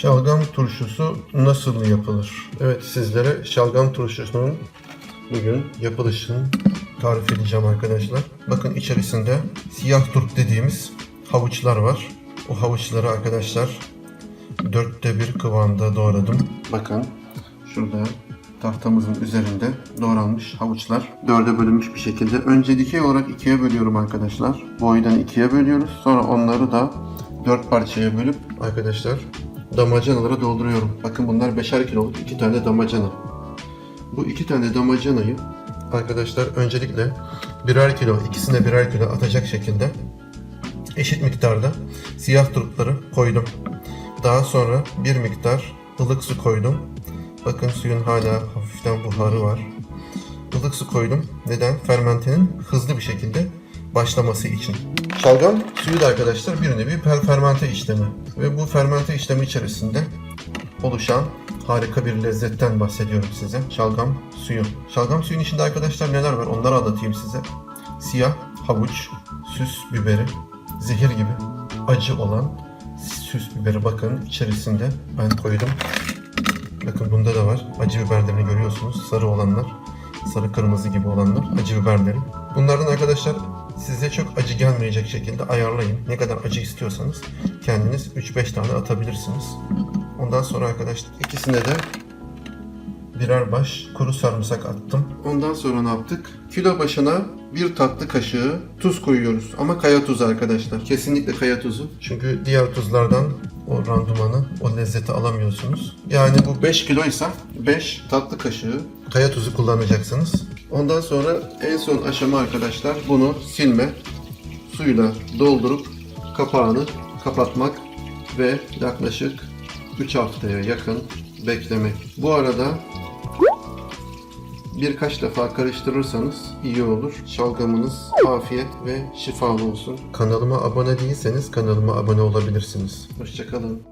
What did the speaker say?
Şalgam turşusu nasıl yapılır? Evet sizlere şalgam turşusunun bugün yapılışını tarif edeceğim arkadaşlar. Bakın içerisinde siyah turp dediğimiz havuçlar var. O havuçları arkadaşlar dörtte bir kıvamda doğradım. Bakın şurada tahtamızın üzerinde doğranmış havuçlar dörde bölünmüş bir şekilde. Önce dikey olarak ikiye bölüyorum arkadaşlar. Boydan ikiye bölüyoruz. Sonra onları da dört parçaya bölüp arkadaşlar damacanalara dolduruyorum. Bakın bunlar beşer kiloluk iki tane damacana. Bu iki tane damacanayı arkadaşlar öncelikle birer kilo, ikisine birer kilo atacak şekilde eşit miktarda siyah turpları koydum. Daha sonra bir miktar ılık su koydum. Bakın suyun hala hafiften buharı var. Ilık su koydum. Neden? Fermentenin hızlı bir şekilde başlaması için. Şalgam suyu da arkadaşlar bir nevi fermente işlemi. Ve bu fermente işlemi içerisinde oluşan harika bir lezzetten bahsediyorum size. Şalgam suyu. Şalgam suyun içinde arkadaşlar neler var onları anlatayım size. Siyah havuç, süs biberi, zehir gibi acı olan süs biberi bakın içerisinde ben koydum. Bakın bunda da var. Acı biberlerini görüyorsunuz. Sarı olanlar, sarı kırmızı gibi olanlar acı biberleri. Bunlardan arkadaşlar size çok acı gelmeyecek şekilde ayarlayın. Ne kadar acı istiyorsanız kendiniz 3-5 tane atabilirsiniz. Ondan sonra arkadaşlar ikisine de birer baş kuru sarımsak attım. Ondan sonra ne yaptık? Kilo başına bir tatlı kaşığı tuz koyuyoruz. Ama kaya tuzu arkadaşlar. Kesinlikle kaya tuzu. Çünkü diğer tuzlardan o randumanı, o lezzeti alamıyorsunuz. Yani bu 5 kiloysa 5 tatlı kaşığı kaya tuzu kullanacaksınız. Ondan sonra en son aşama arkadaşlar bunu silme suyla doldurup kapağını kapatmak ve yaklaşık 3 haftaya yakın beklemek. Bu arada birkaç defa karıştırırsanız iyi olur. Şalgamınız afiyet ve şifalı olsun. Kanalıma abone değilseniz kanalıma abone olabilirsiniz. Hoşçakalın.